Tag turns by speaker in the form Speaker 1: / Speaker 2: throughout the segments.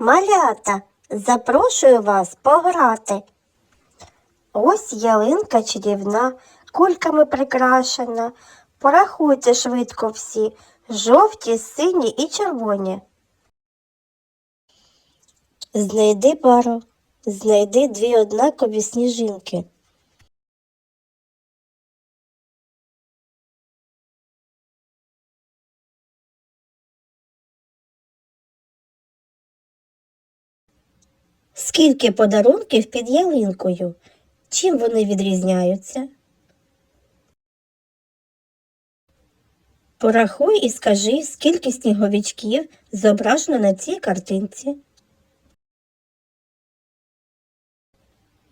Speaker 1: Малята, запрошую вас пограти. Ось ялинка чарівна, кульками прикрашена. Порахуйте швидко всі, жовті, сині і червоні. Знайди пару, знайди дві однакові сніжинки. Скільки подарунків під ялинкою? Чим вони відрізняються? Порахуй і скажи, скільки сніговичків зображено на цій картинці.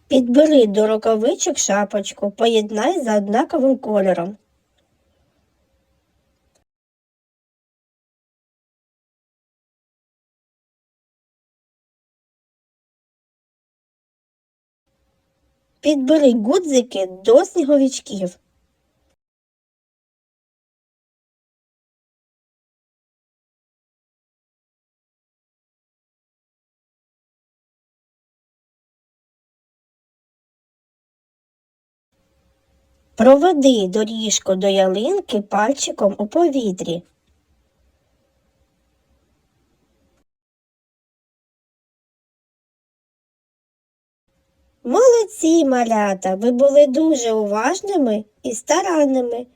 Speaker 1: Підбери до рукавичок шапочку, поєднай за однаковим кольором. Підбери гудзики до сніговичків. Проведи доріжку до ялинки пальчиком у повітрі. Молодці, малята, ви були дуже уважними і старанними.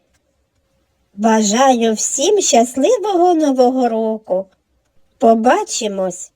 Speaker 1: Бажаю всім щасливого нового року. Побачимось!